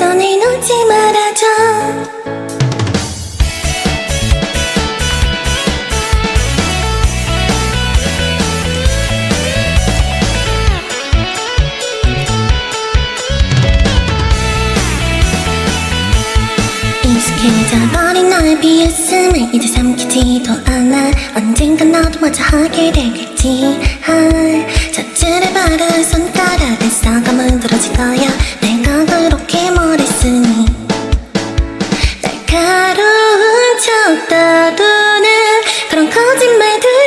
손을 놓지 말아줘. 익숙해져버린 나의 비웃음을 이제 삼키지도 않아. 언젠가 나도 마저 하게 되겠지. 아, 젖줄을 바른 손가락에서 검은 들어질 거야. 거짓말 들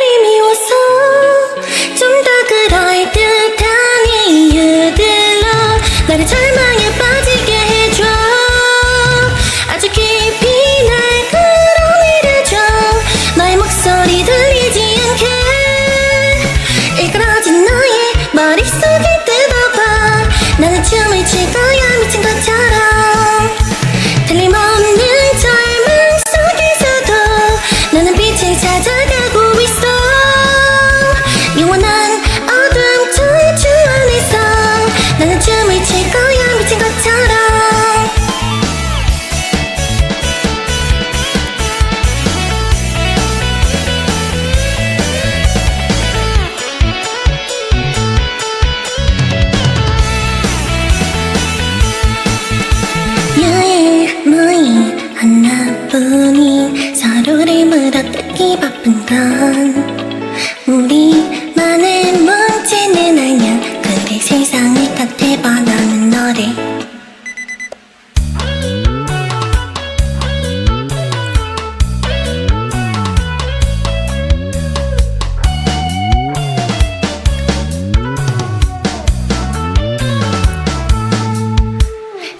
살기 바쁜 건 우리만의 문제는 아니야. 근데 세상을 탓해봐 나는 너를.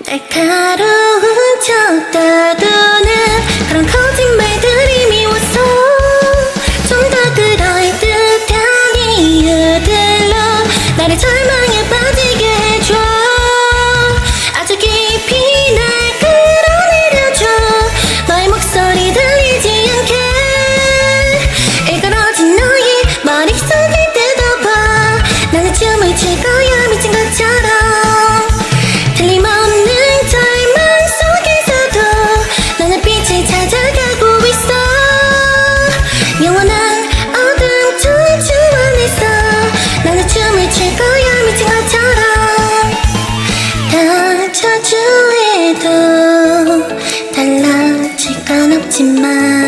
날카로운 척 떠도는 그런 in